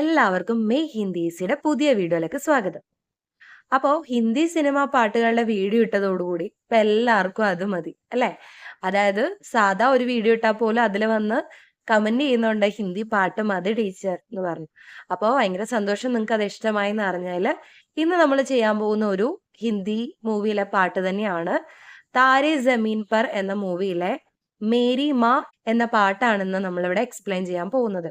എല്ലാവർക്കും മെയ് ഹിന്ദീസിയുടെ പുതിയ വീഡിയോയിലേക്ക് സ്വാഗതം. അപ്പോ ഹിന്ദി സിനിമ പാട്ടുകളുടെ വീഡിയോ ഇട്ടതോടുകൂടി ഇപ്പൊ എല്ലാവർക്കും അത് മതി അല്ലേ? അതായത് സാധാ ഒരു വീഡിയോ ഇട്ടാൽ പോലും അതിൽ വന്ന് കമന്റ് ചെയ്യുന്നുണ്ട് ഹിന്ദി പാട്ട് മതി ടീച്ചർ എന്ന് പറഞ്ഞു. അപ്പോ ഭയങ്കര സന്തോഷം നിങ്ങൾക്ക് അത് ഇഷ്ടമായി എന്ന് അറിഞ്ഞാൽ ഇന്ന് നമ്മൾ ചെയ്യാൻ പോകുന്ന ഒരു ഹിന്ദി മൂവിയിലെ പാട്ട് തന്നെയാണ് താരെ ജമീൻ പർ എന്ന മൂവിയിലെ മേരി മാ എന്ന പാട്ടാണെന്ന് നമ്മളിവിടെ എക്സ്പ്ലെയിൻ ചെയ്യാൻ പോകുന്നത്.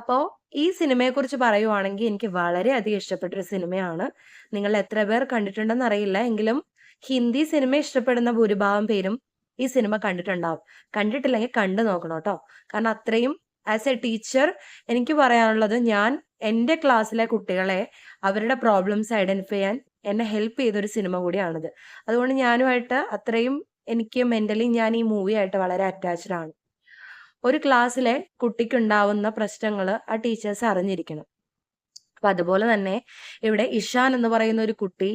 അപ്പോൾ ഈ സിനിമയെക്കുറിച്ച് പറയുവാണെങ്കിൽ എനിക്ക് വളരെയധികം ഇഷ്ടപ്പെട്ട ഒരു സിനിമയാണ്. നിങ്ങൾ എത്ര പേർ കണ്ടിട്ടുണ്ടെന്ന് അറിയില്ല. എങ്കിലും ഹിന്ദി സിനിമ ഇഷ്ടപ്പെടുന്ന ഭൂരിഭാഗം പേരും ഈ സിനിമ കണ്ടിട്ടുണ്ടാവും. കണ്ടിട്ടില്ലെങ്കിൽ കണ്ടു നോക്കണം കേട്ടോ. കാരണം അത്രയും ആസ് എ ടീച്ചർ എനിക്ക് പറയാനുള്ളത് ഞാൻ എന്റെ ക്ലാസ്സിലെ കുട്ടികളെ അവരുടെ പ്രോബ്ലംസ് ഐഡന്റിഫൈ ചെയ്യാൻ എന്നെ ഹെൽപ്പ് ചെയ്തൊരു സിനിമ കൂടിയാണിത്. അതുകൊണ്ട് ഞാനുമായിട്ട് അത്രയും എനിക്ക് മെന്റലി ഞാൻ ഈ മൂവിയായിട്ട് വളരെ അറ്റാച്ച്ഡ് ആണ്. ഒരു ക്ലാസ്സിലെ കുട്ടിക്കുണ്ടാവുന്ന പ്രശ്നങ്ങൾ ആ ടീച്ചേഴ്സ് അറിഞ്ഞിരിക്കണം. അപ്പൊ അതുപോലെ തന്നെ ഇവിടെ ഇഷാൻ എന്ന് പറയുന്ന ഒരു കുട്ടി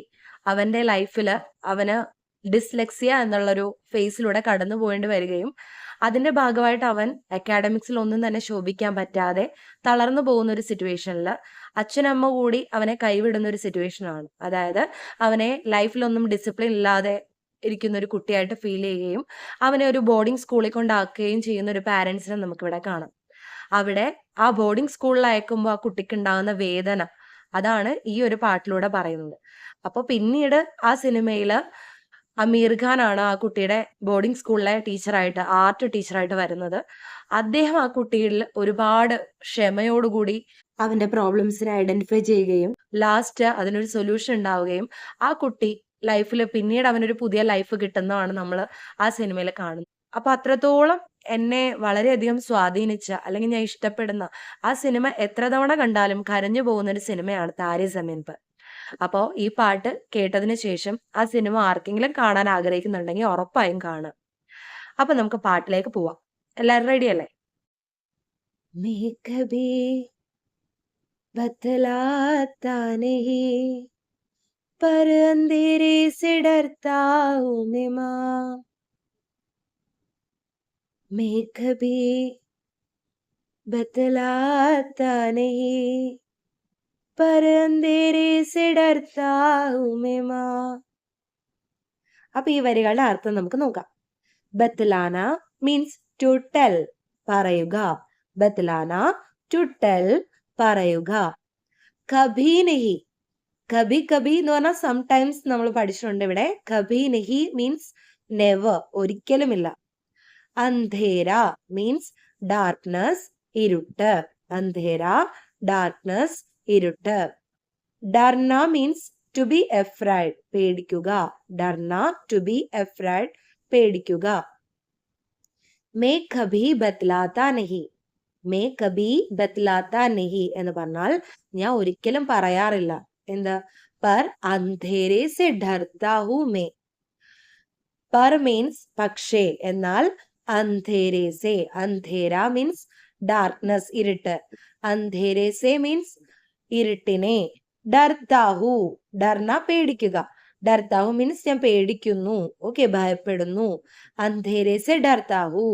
അവന്റെ ലൈഫിൽ അവന് ഡിസ്ലെക്സിയ എന്നുള്ളൊരു ഫേസിലൂടെ കടന്നു പോകേണ്ടി വരികയും അതിന്റെ ഭാഗമായിട്ട് അവൻ അക്കാഡമിക്സിൽ ഒന്നും തന്നെ ശോഭിക്കാൻ പറ്റാതെ തളർന്നു പോകുന്ന ഒരു സിറ്റുവേഷനിൽ അച്ഛനമ്മ കൂടി അവനെ കൈവിടുന്ന ഒരു സിറ്റുവേഷനാണ് അതായത് അവനെ ലൈഫിലൊന്നും ഡിസിപ്ലിൻ ഇല്ലാതെ ഇരിക്കുന്ന ഒരു കുട്ടിയായിട്ട് ഫീൽ ചെയ്യുകയും അവനെ ഒരു ബോർഡിംഗ് സ്കൂളിൽ കൊണ്ടാക്കുകയും ചെയ്യുന്ന ഒരു പാരൻസിനെ നമുക്കിവിടെ കാണാം. അവിടെ ആ ബോർഡിംഗ് സ്കൂളിൽ അയക്കുമ്പോൾ ആ കുട്ടിക്ക് ഉണ്ടാകുന്ന വേദന അതാണ് ഈ ഒരു പാട്ടിലൂടെ പറയുന്നത്. അപ്പോൾ പിന്നീട് ആ സിനിമയിൽ അമീർ ഖാൻ ആണ് ആ കുട്ടിയുടെ ബോർഡിംഗ് സ്കൂളിലെ ടീച്ചറായിട്ട് ആർട്ട് ടീച്ചറായിട്ട് വരുന്നത്. അദ്ദേഹം ആ കുട്ടിയിൽ ഒരുപാട് ക്ഷമയോടുകൂടി അവന്റെ പ്രോബ്ലംസിനെ ഐഡന്റിഫൈ ചെയ്യുകയും ലാസ്റ്റ് അതിനൊരു സൊല്യൂഷൻ ഉണ്ടാവുകയും ആ കുട്ടി ലൈഫിൽ പിന്നീട് അവനൊരു പുതിയ ലൈഫ് കിട്ടുന്നതാണ് നമ്മൾ ആ സിനിമയിൽ കാണുന്നത്. അപ്പൊ അത്രത്തോളം എന്നെ വളരെയധികം സ്വാധീനിച്ച അല്ലെങ്കിൽ ഞാൻ ഇഷ്ടപ്പെടുന്ന ആ സിനിമ എത്ര തവണ കണ്ടാലും കരഞ്ഞു പോകുന്ന ഒരു സിനിമയാണ് താരി സമീപ് അപ്പോ അപ്പോൾ ഈ പാട്ട് കേട്ടതിന് ശേഷം ആ സിനിമ ആർക്കെങ്കിലും കാണാൻ ആഗ്രഹിക്കുന്നുണ്ടെങ്കിൽ ഉറപ്പായും കാണുക. അപ്പൊ നമുക്ക് പാട്ടിലേക്ക് പോവാം. എല്ലാവരും റെഡി അല്ലേ? ബത്തലാത്താനേ पर अंधेरे से डरता हूँ मैं माँ मैं कभी बतलाता नहीं पर अंधेरे से डरता हूँ मैं माँ അപ്പൊ ഈ വരികളുടെ അർത്ഥം നമുക്ക് നോക്കാം ബത്ലാന മീൻസ് ടു ടെൽ പറയുക ബത്ലാന ടു ടെൽ പറയുക കഭി നഹി കഭി കബി എന്ന് പറഞ്ഞാൽ സംടൈംസ് നമ്മൾ പഠിച്ചിട്ടുണ്ട് ഇവിടെ. കബി നഹി മീൻസ് നെവർ ഒരിക്കലുമില്ല. അന്ധേര മീൻസ് ഡാർക്ക്നെസ് ഇരുട്ട്. അന്ധേര ഡാർക്ക്നെസ് ഇരുട്ട്. ഡർണ മീൻസ് ടു ബി എഫ്രൈഡ് പേടിക്കുക. ഡർണ ടു ബി എഫ്രൈഡ് പേടിക്കുക. മേ കബി ബത്ലാത്ത നഹി. മേ കബി ബത്ലാത്ത നഹി എന്ന് പറഞ്ഞാൽ ഞാൻ ഒരിക്കലും പറയാറില്ല. എന്ത് പർ അന്ധേരെ സെ ഡർത്താ ഹൂ മേ പർ മീൻസ് പക്ഷേ എന്നാൽ അന്ധേരെ സെ അന്ധേര മീൻസ് ഡാർക്ക്നെസ് ഇരുട്ട്. അന്ധേരെ സെ മീൻസ് ഇരുട്ടിനെ ഡർത്താഹു ഡർന പേടിക്കുക. ഡർത്താഹു മീൻസ് ഞാൻ പേടിക്കുന്നു. ഓക്കെ ഭയപ്പെടുന്നു. അന്ധേരെ സെ ഡർത്താഹു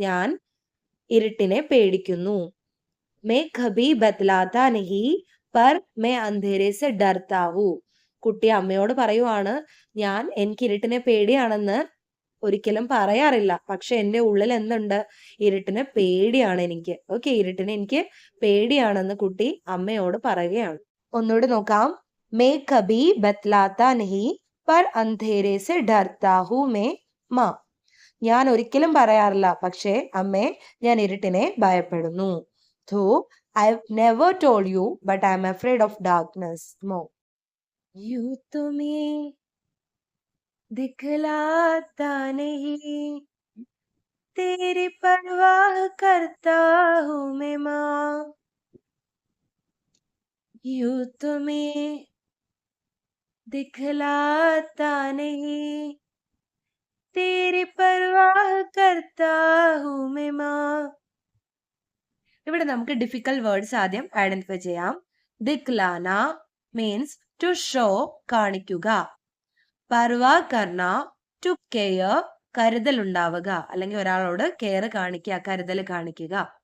ഞാൻ ഇരുട്ടിനെ പേടിക്കുന്നു. മേ കബി ബത്ലാത്ത നഹി. പർ മേ അന്ധേരെ സെ ഡർത്താഹു കുട്ടി അമ്മയോട് പറയുവാണ് ഞാൻ എനിക്ക് ഇരുട്ടിനെ പേടിയാണെന്ന് ഒരിക്കലും പറയാറില്ല. പക്ഷെ എന്റെ ഉള്ളിൽ എന്തുണ്ട്? ഇരുട്ടിനെ പേടിയാണ് എനിക്ക്. ഓക്കെ ഇരുട്ടിനെ എനിക്ക് പേടിയാണെന്ന് കുട്ടി അമ്മയോട് പറയുകയാണ്. ഒന്നുകൂടി നോക്കാം. മേ കബി ബത്ലാത്ത നഹി പർ അന്ധേരെ സെ ഡർത്താഹു മേ മാ. ഞാൻ ഒരിക്കലും പറയാറില്ല. പക്ഷേ അമ്മേ ഞാൻ ഇരുട്ടിനെ ഭയപ്പെടുന്നു. I've never told you, but I'm afraid of darkness. No. यू तुम्हें दिखलाता नहीं तेरी परवाह करता हूँ मैं माँ यू तुम्हें दिखलाता नहीं तेरी परवाह करता हूँ मैं माँ ഇവിടെ നമുക്ക് ഡിഫിക്കൽട്ട് വേർഡ്സ് ആദ്യം ഐഡന്റിഫൈ ചെയ്യാം. ദിക്ലാന മീൻസ് ടു ഷോ കാണിക്കുക. പർവ കർണ ടു കെയർ കരുതൽ ഉണ്ടാവുക. അല്ലെങ്കിൽ ഒരാളോട് കെയർ കാണിക്കുക കരുതൽ കാണിക്കുക.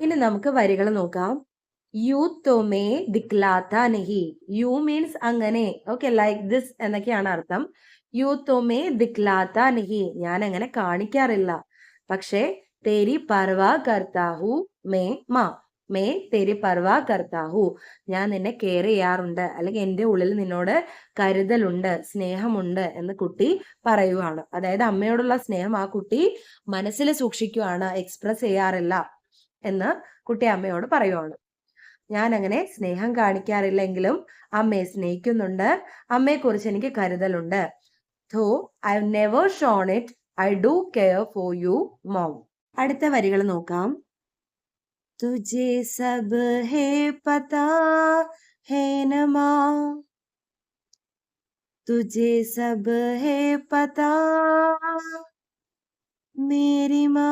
ഇനി നമുക്ക് വരികൾ നോക്കാം. യു തൊമേ ദിക്ലാത്ത നഹി. യു മീൻസ് അങ്ങനെ. ഓക്കെ ലൈക്ക് ദിസ് എന്നൊക്കെയാണ് അർത്ഥം. യു തൊമേ ദിക്ലാത്ത നഹി. ഞാൻ അങ്ങനെ കാണിക്കാറില്ല. പക്ഷേ തേരി പർവാ കർത്താഹു മേ മാ. മേ തേരി പർവാ കർത്താഹു. ഞാൻ നിന്നെ കെയർ ചെയ്യാറുണ്ട്. അല്ലെങ്കിൽ എന്റെ ഉള്ളിൽ നിന്നോട് കരുതലുണ്ട് സ്നേഹമുണ്ട് എന്ന് കുട്ടി പറയുവാണ്. അതായത് അമ്മയോടുള്ള സ്നേഹം ആ കുട്ടി മനസ്സിൽ സൂക്ഷിക്കുവാണ് എക്സ്പ്രസ് ചെയ്യാറില്ല എന്ന് കുട്ടി അമ്മയോട് പറയുവാണ്. ഞാൻ അങ്ങനെ സ്നേഹം കാണിക്കാറില്ലെങ്കിലും അമ്മയെ സ്നേഹിക്കുന്നുണ്ട്. അമ്മയെക്കുറിച്ച് എനിക്ക് കരുതലുണ്ട്. I never shown it I do care for you mom അടുത്ത വരികൾ നോക്കാം. തുജെ സബ് ഹേ പതാ ഹേ നമാ. തുജെ സബ് ഹേ പതാ മേരി മാ.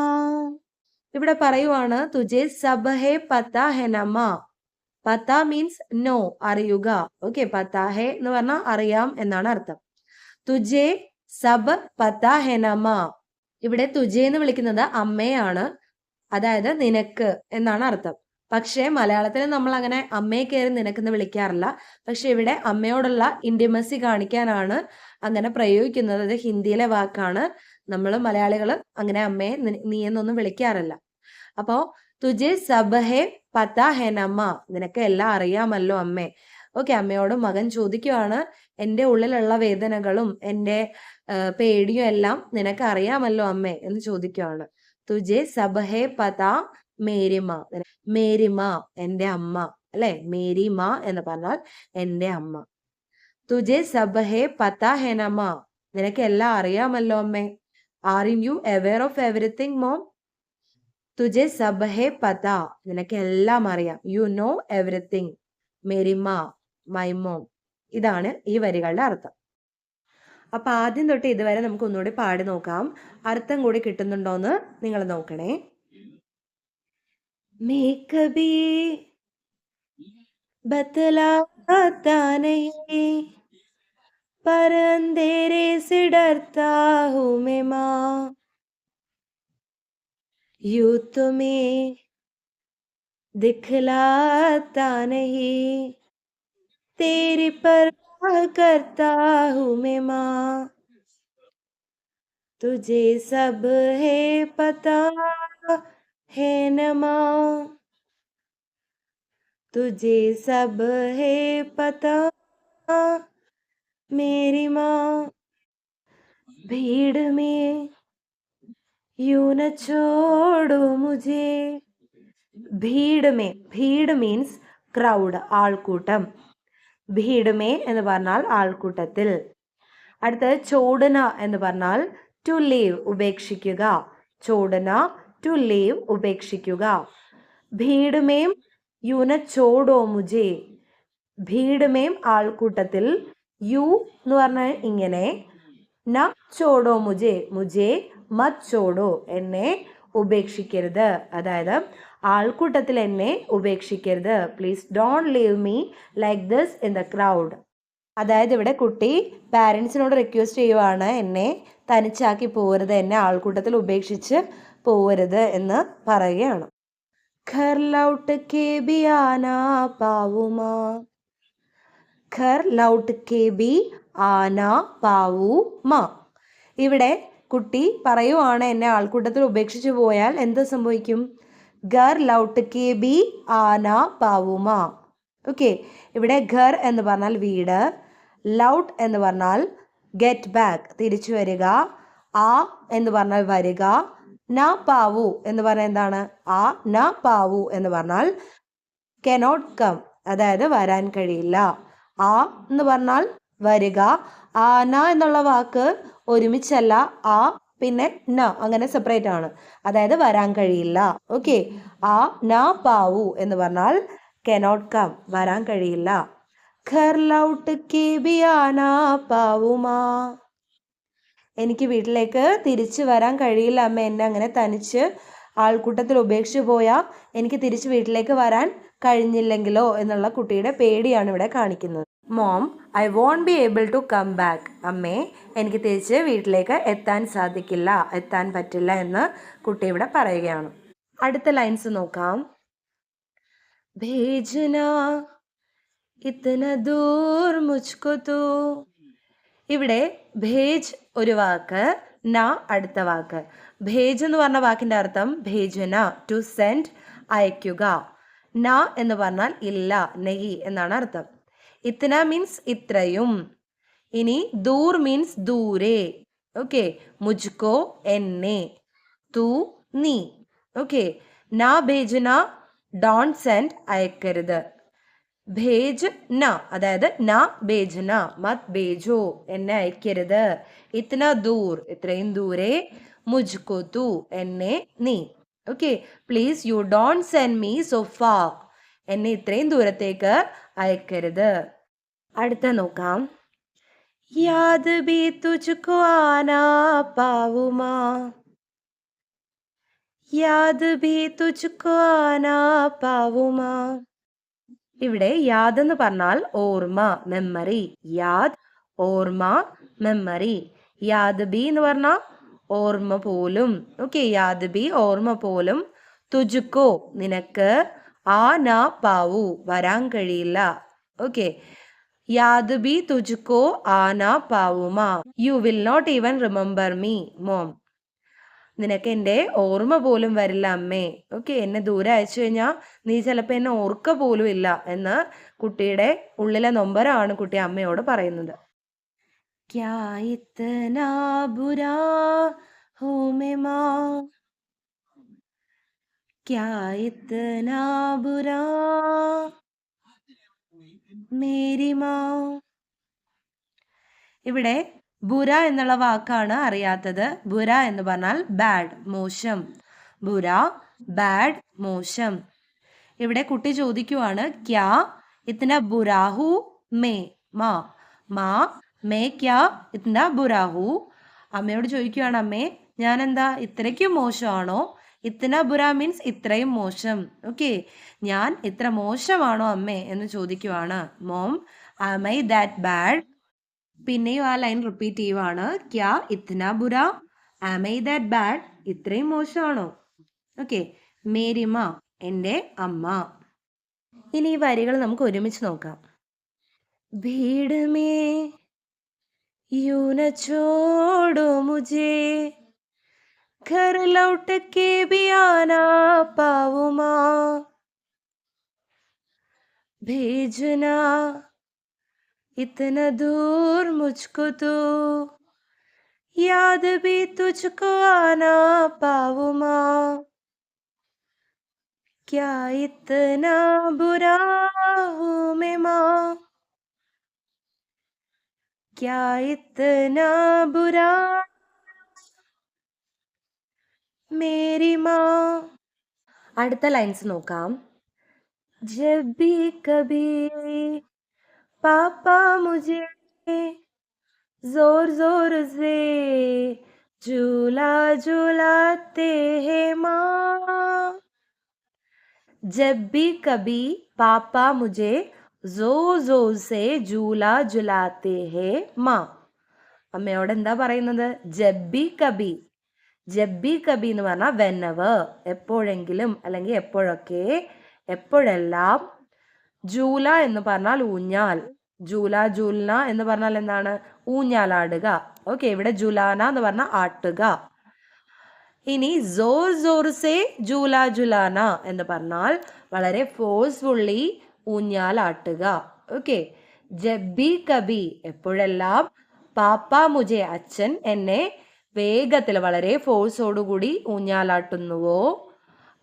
ഇവിടെ പറയുവാണ് തുജെ സബ് ഹേ പത ഹെ നമ. പത്ത മീൻസ് നോ അറിയുക. ഓക്കെ പത ഹെ എന്ന് പറഞ്ഞാൽ അറിയാം എന്നാണ് അർത്ഥം. തുജെ സബ് പത ഹെ ഇവിടെ തുജേ എന്ന് വിളിക്കുന്നത് അമ്മയാണ്. അതായത് നിനക്ക് എന്നാണ് അർത്ഥം. പക്ഷേ മലയാളത്തിൽ നമ്മൾ അങ്ങനെ അമ്മയെ കയറി നിനക്കെന്ന് വിളിക്കാറില്ല. പക്ഷെ ഇവിടെ അമ്മയോടുള്ള ഇന്റിമസി കാണിക്കാനാണ് അങ്ങനെ പ്രയോഗിക്കുന്നത്. അത് ഹിന്ദിയിലെ വാക്കാണ്. നമ്മൾ മലയാളികൾ അങ്ങനെ അമ്മയെ നീ എന്നൊന്നും വിളിക്കാറില്ല. അപ്പോ തുജെ സബഹേ ഹേ ഹെനമ്മ നിനക്ക് എല്ലാം അറിയാമല്ലോ അമ്മേ. ഓക്കെ അമ്മയോട് മകൻ ചോദിക്കുവാണ് എന്റെ ഉള്ളിലുള്ള വേദനകളും എന്റെ പേടിയും എല്ലാം നിനക്ക് അറിയാമല്ലോ അമ്മേ എന്ന് ചോദിക്കുകയാണ്. തുജെ സബഹേ പത മേരിമ. മേരിമ എന്റെ അമ്മ അല്ലെ? മേരിമ എന്ന് പറഞ്ഞാൽ എന്റെ അമ്മ. തുജെ സബഹേ പത ഹെനമ നിനക്ക് എല്ലാം അറിയാമല്ലോ അമ്മേ. Are you aware of everything mom? തുജെ സബഹേ പതാ. നിനക്ക് എല്ലാം അറിയാം. യു നോ എവറിത്തിങ് മേരിമ മൈ മോം. ഇതാണ് ഈ വരികളുടെ അർത്ഥം അപ്പൊ ആദ്യം തൊട്ട് ഇതുവരെ നമുക്ക് ഒന്നുകൂടി പാടി നോക്കാം അർത്ഥം കൂടി കിട്ടുന്നുണ്ടോന്ന് നിങ്ങൾ നോക്കണേ मैं कभी बतलाता नहीं पर अंधेरे से डरता हूँ मैं माँ यू तुम्हें दिखलाता नहीं तेरी पर करता हूँ मैं माँ। तुझे सब है पता है न माँ। तुझे सब है पता मेरी माँ। भीड़ में यू न छोड़ो मुझे। भीड़ में, भीड़ मीन्स क्राउड आलकूटम। ഭീഡ് മേ എന്ന് പറഞ്ഞാൽ ആൾക്കൂട്ടത്തിൽ. അടുത്തത് ചോടന എന്ന് പറഞ്ഞാൽ ടു ലീവ് ഉപേക്ഷിക്കുക. ചോടന ടു ലീവ് ഉപേക്ഷിക്കുക. ഭീഡമേം യുന ചോടോ മുജേ. ഭീഡമേം ആൾക്കൂട്ടത്തിൽ യു എന്ന് പറഞ്ഞാൽ ഇങ്ങനെ. ന ചോടോ മുജേ. മുജേ മച്ചോടോ എന്നെ ഉപേക്ഷിക്കരുത്. അതായത് ആൾക്കൂട്ടത്തിൽ എന്നെ ഉപേക്ഷിക്കരുത്. Please don't leave me like this in the crowd അതായത് ഇവിടെ കുട്ടി പാരൻസിനോട് റിക്വസ്റ്റ് ചെയ്യുവാണ് എന്നെ തനിച്ചാക്കി പോകരുത് എന്നെ ആൾക്കൂട്ടത്തിൽ ഉപേക്ഷിച്ച് പോകരുത് എന്ന് പറയുകയാണ്. ഇവിടെ കുട്ടി പറയുവാണ് എന്നെ ആൾക്കൂട്ടത്തിൽ ഉപേക്ഷിച്ചു പോയാൽ എന്ത് സംഭവിക്കും? ഘർ ലൗട്ട് കെ ബി ആന പാവുമ. ഓക്കെ ഇവിടെ ഘർ എന്ന് പറഞ്ഞാൽ വീട് ലൗട്ട് എന്ന് പറഞ്ഞാൽ ഗെറ്റ് ബാക്ക് തിരിച്ചു വരിക ആ എന്ന് പറഞ്ഞാൽ വരിക ന പാവു എന്ന് പറഞ്ഞാൽ എന്താണ്? ആ ന പാവു എന്ന് പറഞ്ഞാൽ കനോട്ട് കം അതായത് വരാൻ കഴിയില്ല. ആ എന്ന് പറഞ്ഞാൽ വരിക ആന എന്നുള്ള വാക്ക് ഒരുമിച്ചല്ല ആ പിന്നെ ന അങ്ങനെ സെപ്പറേറ്റ് ആണ്. അതായത് വരാൻ കഴിയില്ല. ഓക്കെ ആ ന പാവു എന്ന് പറഞ്ഞാൽ കനോട്ട് കം വരാൻ കഴിയില്ല. ഖർലൗട്ട് പാവുമാ. എനിക്ക് വീട്ടിലേക്ക് തിരിച്ചു വരാൻ കഴിയില്ല അമ്മ എന്നെ അങ്ങനെ തനിച്ച് ആൾക്കൂട്ടത്തിൽ ഉപേക്ഷിച്ച് പോയാൽ എനിക്ക് തിരിച്ച് വീട്ടിലേക്ക് വരാൻ കഴിഞ്ഞില്ലെങ്കിലോ എന്നുള്ള കുട്ടിയുടെ പേടിയാണ് ഇവിടെ കാണിക്കുന്നത്. Mom I won't be able to come back അമ്മേ എനിക്ക് തിരിച്ച് വീട്ടിലേക്ക് എത്താൻ സാധിക്കില്ല എത്താൻ പറ്റില്ല എന്ന് കുട്ടി ഇവിടെ പറയുകയാണ്. അടുത്ത ലൈൻസ് നോക്കാം. ഭേജന ഇത്തന ദൂർ മുച്ചു ഇവിടെ ഭേജ് ഒരു വാക്ക് ന അടുത്ത വാക്ക്. ഭേജ് എന്ന് പറഞ്ഞ വാക്കിന്റെ അർത്ഥം ഭേജന ടു സെൻഡ് അയക്കുക ന എന്ന് പറഞ്ഞാൽ ഇല്ല നെയ് എന്നാണ് അർത്ഥം. ഇത്തന മീൻസ് ഇത്രയും. ഇനി ദൂർ മീൻസ് ദൂരെ. ഓക്കെ മുജ്കോ എന്നെ. തൂ നീ. ഓക്കെ നാ ഭേജന ഡോൺ സെൻഡ് അയക്കരുത്. ഭേജ് ന അതായത് ന ഭേജന മത് ഭേജോ എന്നെ അയക്കരുത്. ഇത്തന ദൂർ ഇത്രയും ദൂരെ. മുജ്കോ തൂ എന്നെ നീ. Okay please you don't send me so far എന്നെ ഇത്രയും ദൂരത്തേക്ക് അയക്കരുത്. അടുത്ത നോക്കാം. യാത് ബി തുജ്കോ ആനാ പാവുമാ. യാത് ബി തുജ്കോ ആനാ പാവുമാ. ഇവിടെ യാദ് എന്ന് പറഞ്ഞാൽ ഓർമ്മ മെമ്മറി യാദ് ഓർമ്മ മെമ്മറി യാദ് ബി എന്ന് പറഞ്ഞാൽ ഓർമ്മ പോലും. ഓക്കെ യാദ് ബി ഓർമ്മ പോലും. തുജുക്കോ നിനക്ക് ആ നാ പാവു വരാൻ കഴിയില്ല. ഓക്കെ യാദ് ബി തുജുക്കോ നാ പാവുമാ you will not even remember me mom നിനക്ക് എന്റെ ഓർമ്മ പോലും വരില്ല അമ്മേ. ഓക്കെ എന്നെ ദൂരെ അയച്ചു കഴിഞ്ഞാൽ നീ ചിലപ്പോൾ എന്നെ ഓർക്ക പോലും ഇല്ല എന്ന് കുട്ടിയുടെ ഉള്ളിലെ നൊമ്പരമാണ് കുട്ടി അമ്മയോട് പറയുന്നത്. ക്യാ ഇത്തനാ ബുരാ ഹോ മേ. മാ इतना बुरा मेरी മാ. ഇവിടെ ബുര എന്നുള്ള വാക്കാണ് അറിയാത്തത്. ബുര എന്ന് പറഞ്ഞാൽ ബാഡ് മോശം. ബുര ബാഡ് മോശം. ഇവിടെ കുട്ടി ചോദിക്കുവാണ് ക്യാ ഇത്തന ബുരാഹു മേ മാ. മാ മേ ക്യാ ഇത്തന ബുരാഹു. അമ്മയോട് ചോദിക്കുവാണ് അമ്മേ ഞാൻ എന്താ ഇത്രയ്ക്കും മോശമാണോ? ഇത്തന ബുര മീൻസ് ഇത്രയും മോശം. ഓക്കെ? ഞാൻ ഇത്ര മോശമാണോ അമ്മേ? എന്ന് ചോദിക്കുവാണ്. Mom am I that bad പിന്നെയും ആ ലൈൻ റിപ്പീറ്റ് ചെയ്യുവാണ്. ക്യാ ഇത്തന ബുര? ആം ഐ ദാറ്റ് ബാഡ് ഇത്രയും മോശമാണോ? ഓക്കെ? മേരിമ എന്റെ അമ്മ. ഇനി ഈ വരികൾ നമുക്ക് ഒരുമിച്ച് നോക്കാം. ഭീഡ് മേ യൂ ന ചോടോ മുझे घर लौट के भी आना पाऊमा भेजना, इतना दूर मुझको तो याद भी तुझको आना पाऊमा क्या इतना बुरा हूँ मैं माँ? क्या इतना बुरा മേരി മാ അടുത്ത ലൈൻസ് നോക്കാം ജബ് ഭി കഭി पापा मुझे जोर जोर से झूला झूलाते हैं माँ जब भी कभी पापा मुझे जोर जोर से झूला झुलाते हैं മാ അമ്മയോട് എന്താ പറയുന്നത് ജബ്ബി കബി ജബ്ബി കബി എന്ന് പറഞ്ഞാൽ വെനവ് എപ്പോഴെങ്കിലും അല്ലെങ്കിൽ എപ്പോഴൊക്കെ എപ്പോഴെല്ലാം. ജൂല എന്ന് പറഞ്ഞാൽ ഊഞ്ഞാൽ. ജൂല ജൂൽന എന്ന് പറഞ്ഞാൽ എന്താണ്? ഊഞ്ഞാലാടുക. ഓക്കെ ഇവിടെ ജുലാന എന്ന് പറഞ്ഞാൽ ആട്ടുക. ഇനി ജോർ ജോർസേ ജൂല ജുലാന എന്ന് പറഞ്ഞാൽ വളരെ ഫോഴ്സ്ഫുള്ളി ഊഞ്ഞാലാട്ടുക. ഓക്കെ ജബ്ബി കബി എപ്പോഴെല്ലാം? പാപ്പ മുജെ അച്ഛൻ എന്നെ വേഗത്തിൽ വളരെ ഫോഴ്സോടുകൂടി ഊഞ്ഞാലാട്ടുന്നുവോ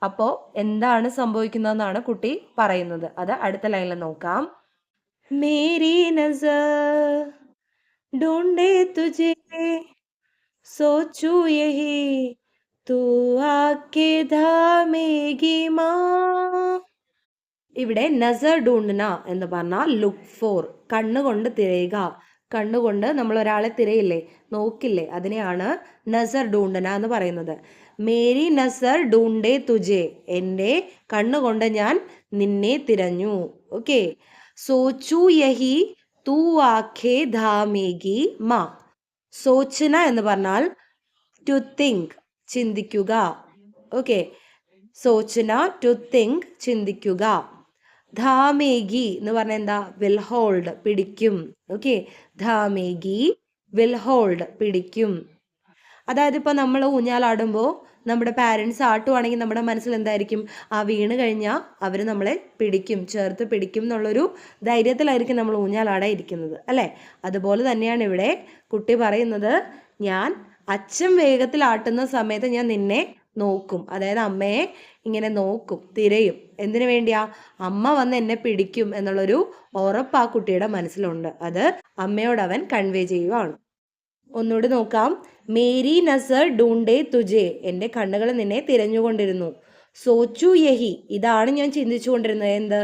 അപ്പോൾ എന്താണ് സംഭവിക്കുന്നതെന്നാണ് കുട്ടി പറയുന്നത് അത് അടുത്ത ലൈനിൽ നോക്കാം മേരി നസർ ढूंढे तुझे सोचू यही तू आके धामेगी മാ ഇവിടെ നസർ ഡൂണ്ടന എന്ന് പറഞ്ഞാൽ ലുക്ക് ഫോർ കണ്ണുകൊണ്ട് തിരയുക കണ്ണുകൊണ്ട് നമ്മൾ ഒരാളെ തിരയില്ലേ? നോക്കില്ലേ? അതിനെയാണ് നസർ ഡൂണ്ടന എന്ന് പറയുന്നത്. മേരി നസർ ഡൂണ്ടേ തുജെ എന്റെ കണ്ണുകൊണ്ട് ഞാൻ നിന്നെ തിരഞ്ഞു. ഓക്കെ. സോച്ചു യഹി തൂ ആഖേ ധാമേഗി മാ. സോച്ചന എന്ന് പറഞ്ഞാൽ ടു തിങ്ക് ചിന്തിക്കുക. ഓക്കെ. സോച്ചന ടു തിങ്ക് ചിന്തിക്കുക. ധാമേഗി എന്ന് പറഞ്ഞാൽ എന്താ? വിൽ ഹോൾഡ് പിടിക്കും. ഓക്കെ ധാമേഗി വിൽ ഹോൾഡ് പിടിക്കും. അതായത് ഇപ്പോൾ നമ്മൾ ഊഞ്ഞാലാടുമ്പോൾ നമ്മുടെ പാരൻസ് ആട്ടുവാണെങ്കിൽ നമ്മുടെ മനസ്സിൽ എന്തായിരിക്കും? ആ വീണ് കഴിഞ്ഞാൽ അവർ നമ്മളെ പിടിക്കും ചേർത്ത് പിടിക്കും എന്നുള്ളൊരു ധൈര്യത്തിലായിരിക്കും നമ്മൾ ഊഞ്ഞാലാടെ ഇരിക്കുന്നത്. അല്ലേ? അതുപോലെ തന്നെയാണ് ഇവിടെ കുട്ടി പറയുന്നത് ഞാൻ അച്ഛൻ വേഗത്തിൽ ആട്ടുന്ന സമയത്ത് ഞാൻ നിന്നെ നോക്കും. അതായത് അമ്മയെ ഇങ്ങനെ നോക്കും തിരയും. എന്തിനു വേണ്ടിയാ? അമ്മ വന്ന് എന്നെ പിടിക്കും എന്നുള്ളൊരു ഉറപ്പ് ആ കുട്ടിയുടെ മനസ്സിലുണ്ട്. അത് അമ്മയോട് അവൻ കൺവേ ചെയ്യുവാണ്. ഒന്നുകൂടി നോക്കാം. മേരി നസർ ഡൂണ്ടേ തുജെ. എന്റെ കണ്ണുകൾ നിന്നെ തിരഞ്ഞുകൊണ്ടിരുന്നു. സോച്ചു യഹി. ഇതാണ് ഞാൻ ചിന്തിച്ചു കൊണ്ടിരുന്നത് എന്ത്?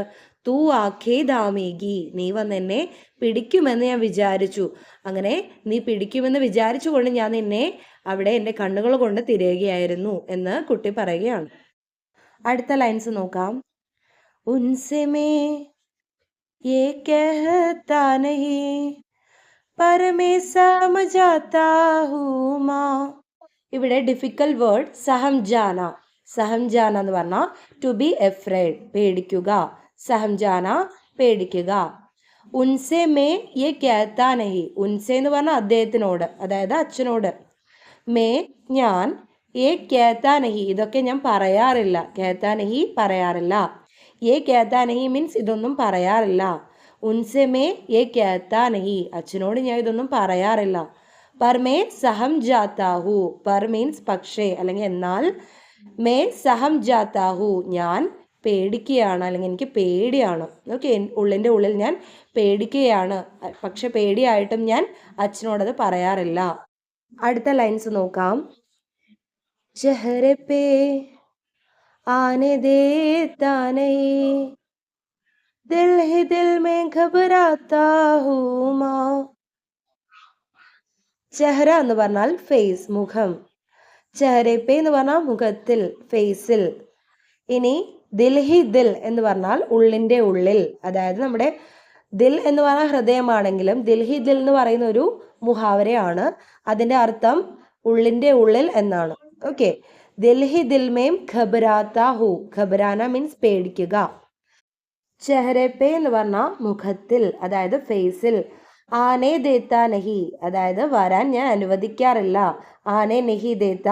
തൂ ആഖേ ദാമേഗി നീ വന്ന് എന്നെ പിടിക്കുമെന്ന് ഞാൻ വിചാരിച്ചു. അങ്ങനെ നീ പിടിക്കുമെന്ന് വിചാരിച്ചുകൊണ്ട് ഞാൻ നിന്നെ അവിടെ എന്റെ കണ്ണുകൾ കൊണ്ട് തിരയുകയായിരുന്നു എന്ന് കുട്ടി പറയുകയാണ്. അടുത്ത ലൈൻസ് നോക്കാം ഉൻസെ മേ ये कहता नहीं पर मैं समझाता हूँ माँ ഇവിടെ ഡിഫിക്കൽ വേർഡ് സഹംജാന സഹംജാന എന്ന് പറഞ്ഞാൽ ടു ബി എഫ്രൈഡ് പേടിക്കുക സഹംജാന പേടിക്കുക ഉൻസെ മേ യെ കേത്താ നഹി ഉൻസെ എന്ന് പറഞ്ഞാൽ അദ്ദേഹത്തിനോട് അതായത് അച്ഛനോട് മേ ഞാൻ ഏ കേത്താനഹി ഇതൊക്കെ ഞാൻ പറയാറില്ല. കേത്താനഹി പറയാറില്ല. ഏ കേത്താനഹി മീൻസ് ഇതൊന്നും പറയാറില്ല. ഉൻസെമേ ഏ കേത്താനഹി അച്ഛനോട് ഞാൻ ഇതൊന്നും പറയാറില്ല. പർമേ സഹം ജാത്താഹു പർ മീൻസ് പക്ഷേ അല്ലെങ്കിൽ എന്നാൽ മേ സഹം ജാത്താഹു ഞാൻ പേടിക്കുകയാണ് അല്ലെങ്കിൽ എനിക്ക് പേടിയാണ്. ഓക്കെ ഉള്ളിന്റെ ഉള്ളിൽ ഞാൻ പേടിക്കുകയാണ് പക്ഷെ പേടിയായിട്ടും ഞാൻ അച്ഛനോടത് പറയാറില്ല. അടുത്ത ലൈൻസ് നോക്കാം. ചെഹറെ പേ ആനെ ദേത്താ नहीं दिल ही दिल में घबराता हूँ माँ ചെഹ്റ എന്ന് പറഞ്ഞാൽ ഫേസ് മുഖം ചെഹ്റപ്പേ എന്ന് പറഞ്ഞാൽ മുഖത്തിൽ ഫേസിൽ ഇനി ദിൽ ഹി ദിൽ എന്ന് പറഞ്ഞാൽ ഉള്ളിൻ്റെ ഉള്ളിൽ അതായത് നമ്മുടെ ദിൽ എന്ന് പറഞ്ഞാൽ ഹൃദയമാണെങ്കിലും ദിൽ ഹി ദിൽ എന്ന് പറയുന്ന ഒരു മുഹാവരയാണ് അതിൻ്റെ അർത്ഥം ഉള്ളിൻ്റെ ഉള്ളിൽ എന്നാണ് ഓക്കെ ദിൽഹി ദിൽമേം ഖബരാത്ത ഹു. ഖബരാന മീൻസ് പേടിക്കുക. ചെഹരപ്പെ എന്ന് പറഞ്ഞാൽ മുഖത്തിൽ അതായത് ഫേസിൽ ആനെ ദേത്ത നഹി. അതായത് വരാൻ ഞാൻ അനുവദിക്കാറില്ല. ആനെ നഹി ദേത്ത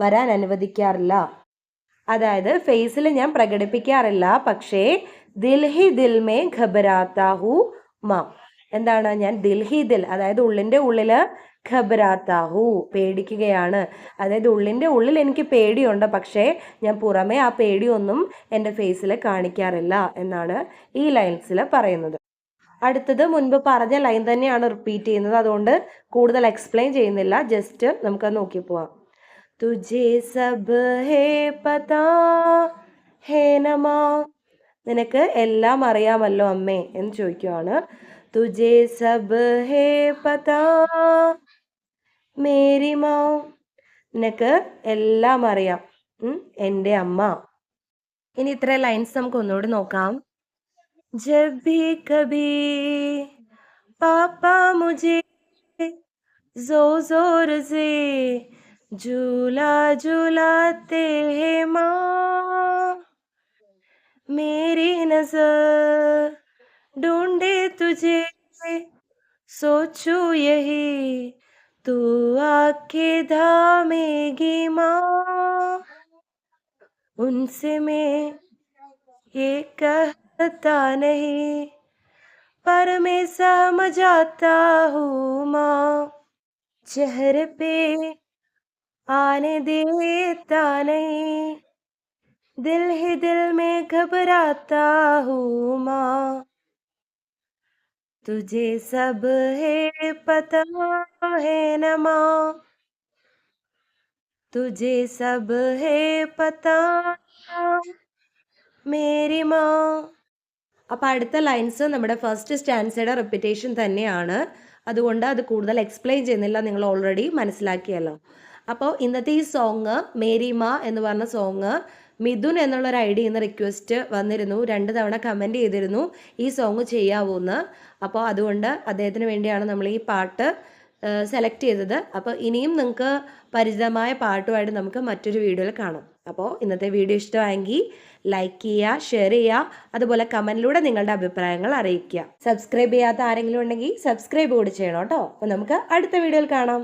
വരാൻ അനുവദിക്കാറില്ല. അതായത് ഫേസിൽ ഞാൻ പ്രകടിപ്പിക്കാറില്ല. പക്ഷേ ദിൽഹി ദിൽമേ ഖബരാത്ത ഖബരാത്താഹു മാ. എന്താണ്? ഞാൻ ദിൽഹി ദിൽ അതായത് ഉള്ളിന്റെ ഉള്ളിൽ ഖബരാത്താഹു പേടിക്കുകയാണ്. അതായത് ഉള്ളിന്റെ ഉള്ളിൽ എനിക്ക് പേടിയുണ്ട്. പക്ഷേ ഞാൻ പുറമേ ആ പേടിയൊന്നും എന്റെ ഫേസിൽ കാണിക്കാറില്ല എന്നാണ് ഈ ലൈൻസിൽ പറയുന്നത്. അടുത്തത് മുൻപ് പറഞ്ഞ ലൈൻ തന്നെയാണ് റിപ്പീറ്റ് ചെയ്യുന്നത്. അതുകൊണ്ട് കൂടുതൽ എക്സ്പ്ലെയിൻ ചെയ്യുന്നില്ല. ജസ്റ്റ് നമുക്ക് നോക്കി പോവാം. തുജേ സബ് ഹേ പതാ ഹേ നമാ. നിനക്ക് എല്ലാം അറിയാമല്ലോ അമ്മേ എന്ന് ചോദിക്കുവാണ്. തുജേ സബ് ഹേ പതാ മേരി മാ നിനക്ക് എല്ലാം അറിയാം എൻ്റെ അമ്മ ഇനി ഇത്ര ലൈൻസ് നമുക്ക് ഒന്നുകൂടി നോക്കാം जब भी कभी पापा मुझे जोर जोर से झूला झूलाते हैं माँ मेरी नजर ढूंढे तुझे सोचू यही तू आके धामेगी माँ। उनसे मैं ये कहता नहीं, पर मैं समझ आता हूँ माँ। चेहरे पे आने देता नहीं, दिल ही दिल में घबराता हूँ माँ। तुझे सब है पता है न माँ तुझे सब है पता മേരി മാ അപ്പം അടുത്ത ലൈൻസ് നമ്മുടെ ഫസ്റ്റ് സ്റ്റാൻസയുടെ റെപ്പിറ്റേഷൻ തന്നെയാണ് അതുകൊണ്ട് അത് കൂടുതൽ എക്സ്പ്ലെയിൻ ചെയ്യുന്നില്ല നിങ്ങൾ ഓൾറെഡി മനസ്സിലാക്കിയല്ലോ അപ്പോൾ ഇന്നത്തെ ഈ സോങ് മേരി മാ എന്ന് പറഞ്ഞ സോങ് മിഥുൻ എന്നുള്ളൊരു ഐഡിയ ഇന്ന് റിക്വസ്റ്റ് വന്നിരുന്നു. രണ്ട് തവണ കമന്റ് ചെയ്തിരുന്നു. ഈ സോങ് ചെയ്യാവൂന്ന്. അപ്പോൾ അതുകൊണ്ട് അദ്ദേഹത്തിന് വേണ്ടിയാണ് നമ്മൾ ഈ പാട്ട് സെലക്ട് ചെയ്തത്. അപ്പോൾ ഇനിയും നിങ്ങൾക്ക് പരിചിതമായ പാട്ടുമായിട്ട് നമുക്ക് മറ്റൊരു വീഡിയോയിൽ കാണാം. അപ്പോൾ ഇന്നത്തെ വീഡിയോ ഇഷ്ടമായെങ്കിൽ ലൈക്ക് ചെയ്യുക ഷെയർ ചെയ്യുക. അതുപോലെ കമന്റിലൂടെ നിങ്ങളുടെ അഭിപ്രായങ്ങൾ അറിയിക്കുക. സബ്സ്ക്രൈബ് ചെയ്യാത്ത ആരെങ്കിലും ഉണ്ടെങ്കിൽ സബ്സ്ക്രൈബ് കൂടി ചെയ്യണം കേട്ടോ. അപ്പോൾ നമുക്ക് അടുത്ത വീഡിയോയിൽ കാണാം.